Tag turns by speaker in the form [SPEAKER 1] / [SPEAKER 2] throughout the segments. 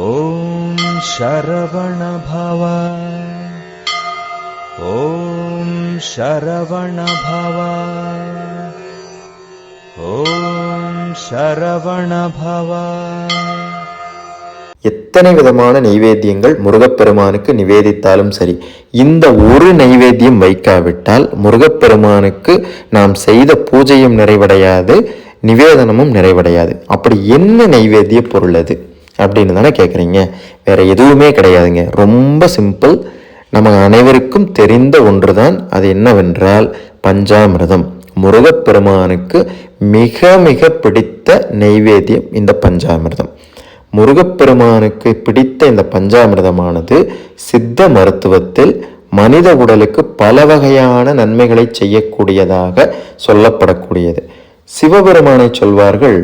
[SPEAKER 1] ॐ शरवणभव ॐ शरवणभव ॐ शरवणभव
[SPEAKER 2] எத்தனை விதமான நைவேத்தியங்கள் முருகப்பெருமானுக்கு நிவேதித்தாலும் சரி இந்த ஒரு நைவேத்தியம் வைக்காவிட்டால் முருகப்பெருமானுக்கு நாம் செய்த பூஜையும் நிறைவடையாது நிவேதனமும் நிறைவடையாது அப்படி என்ன நைவேத்திய பொருள் அது அப்படின்னு தானே கேட்குறீங்க வேற எதுவுமே கிடையாதுங்க. ரொம்ப சிம்பிள் நம்ம அனைவருக்கும் தெரிந்த ஒன்று தான் அது என்னவென்றால் பஞ்சாமிர்தம். முருகப்பெருமானுக்கு மிக மிக பிடித்த நெய்வேத்தியம் இந்த பஞ்சாமிர்தம். முருகப்பெருமானுக்கு பிடித்த இந்த பஞ்சாமிர்தமானது சித்த மருத்துவத்தில் மனித உடலுக்கு பல வகையான நன்மைகளை செய்யக்கூடியதாக சொல்லப்படக்கூடியது. சிவபெருமானை சொல்வார்கள்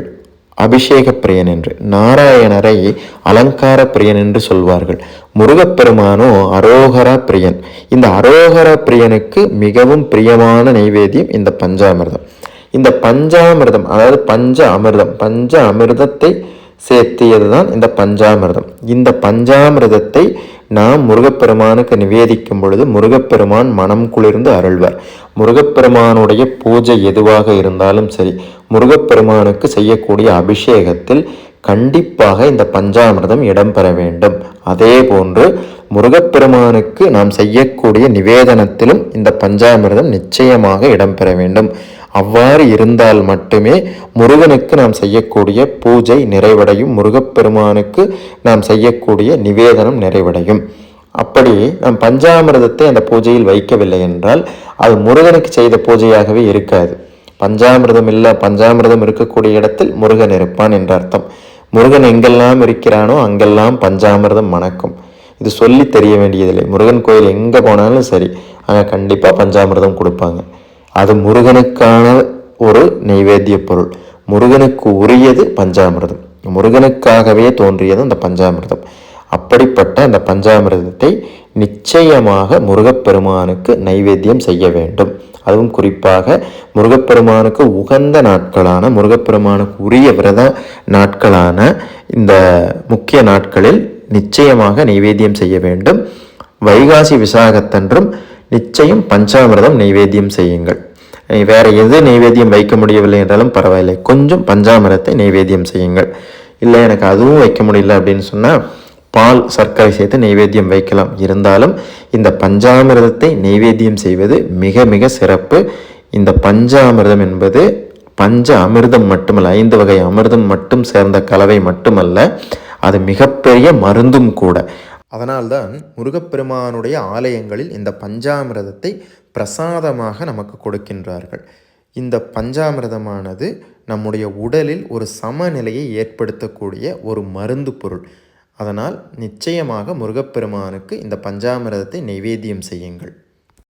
[SPEAKER 2] அபிஷேக பிரியன் என்று நாராயணரை அலங்கார பிரியன் என்று சொல்வார்கள். முருகப்பெருமானோ அரோகரா பிரியன் இந்த அரோகர பிரியனுக்கு மிகவும் பிரியமான நைவேத்தியம் இந்த பஞ்சாமிர்தம். இந்த பஞ்சாமிர்தம் அதாவது பஞ்ச அமிர்தம் பஞ்ச அமிர்தத்தை சேர்த்தியது தான் இந்த பஞ்சாமிர்தம். இந்த பஞ்சாமிர்தத்தை நாம் முருகப்பெருமானுக்கு நிவேதிக்கும் பொழுது முருகப்பெருமான் மனம் குளிர்ந்து அருள்வார். முருகப்பெருமானுடைய பூஜை எதுவாக இருந்தாலும் சரி முருகப்பெருமானுக்கு செய்யக்கூடிய அபிஷேகத்தில் கண்டிப்பாக இந்த பஞ்சாமிர்தம் இடம்பெற வேண்டும். அதே போன்று முருகப்பெருமானுக்கு நாம் செய்யக்கூடிய நிவேதனத்திலும் இந்த பஞ்சாமிர்தம் நிச்சயமாக இடம்பெற வேண்டும். அவ்வாறு இருந்தால் மட்டுமே முருகனுக்கு நாம் செய்யக்கூடிய பூஜை நிறைவடையும். முருகப்பெருமானுக்கு நாம் செய்யக்கூடிய நிவேதனம் நிறைவடையும். அப்படி நாம் பஞ்சாமிர்தத்தை அந்த பூஜையில் வைக்கவில்லை என்றால் அது முருகனுக்கு செய்த பூஜையாகவே இருக்காது. பஞ்சாமிர்தம் இல்லை பஞ்சாமிர்தம் இருக்கக்கூடிய இடத்தில் முருகன் இருப்பான் என்ற அர்த்தம். முருகன் எங்கெல்லாம் இருக்கிறானோ அங்கெல்லாம் பஞ்சாமிர்தம் மணக்கும். இது சொல்லி தெரிய வேண்டியதில்லை. முருகன் கோயில் எங்கே போனாலும் சரி அங்கே கண்டிப்பாக பஞ்சாமிர்தம் கொடுப்பாங்க. அது முருகனுக்கான ஒரு நைவேத்திய பொருள். முருகனுக்கு உரியது பஞ்சாமிர்தம். முருகனுக்காகவே தோன்றியது அந்த பஞ்சாமிர்தம். அப்படிப்பட்ட அந்த பஞ்சாமிர்தத்தை நிச்சயமாக முருகப்பெருமானுக்கு நைவேத்தியம் செய்ய வேண்டும். அதுவும் குறிப்பாக முருகப்பெருமானுக்கு உகந்த நாட்களான முருகப்பெருமானுக்கு உரிய விரத நாட்களான இந்த முக்கிய நாட்களில் நிச்சயமாக நைவேத்தியம் செய்ய வேண்டும். வைகாசி விசாகத்தன்றும் நிச்சயம் பஞ்சாமிரதம் நைவேத்தியம் செய்யுங்கள். வேற எது நைவேத்தியம் வைக்க முடியவில்லை என்றாலும் பரவாயில்லை. கொஞ்சம் பஞ்சாமிரத்தை நைவேத்தியம் செய்யுங்கள். இல்லை எனக்கு அதுவும் வைக்க முடியல அப்படின்னு சொன்னால் பால் சர்க்கரை சேர்த்து நைவேத்தியம் வைக்கலாம். இருந்தாலும் இந்த பஞ்சாமிரதத்தை நைவேத்தியம் செய்வது மிக மிக சிறப்பு. இந்த பஞ்சாமிர்தம் என்பது பஞ்ச அமிர்தம் மட்டுமல்ல ஐந்து வகை அமிர்தம் மட்டும் சேர்ந்த கலவை மட்டுமல்ல அது மிகப்பெரிய மருந்தும் கூட. அதனால்தான் முருகப்பெருமானுடைய ஆலயங்களில் இந்த பஞ்சாமிரதத்தை பிரசாதமாக நமக்கு கொடுக்கின்றார்கள். இந்த பஞ்சாமிரதமானது நம்முடைய உடலில் ஒரு சமநிலையை ஏற்படுத்தக்கூடிய ஒரு மருந்து பொருள். அதனால் நிச்சயமாக முருகப்பெருமானுக்கு இந்த பஞ்சாமிரதத்தை நைவேத்தியம் செய்யுங்கள்.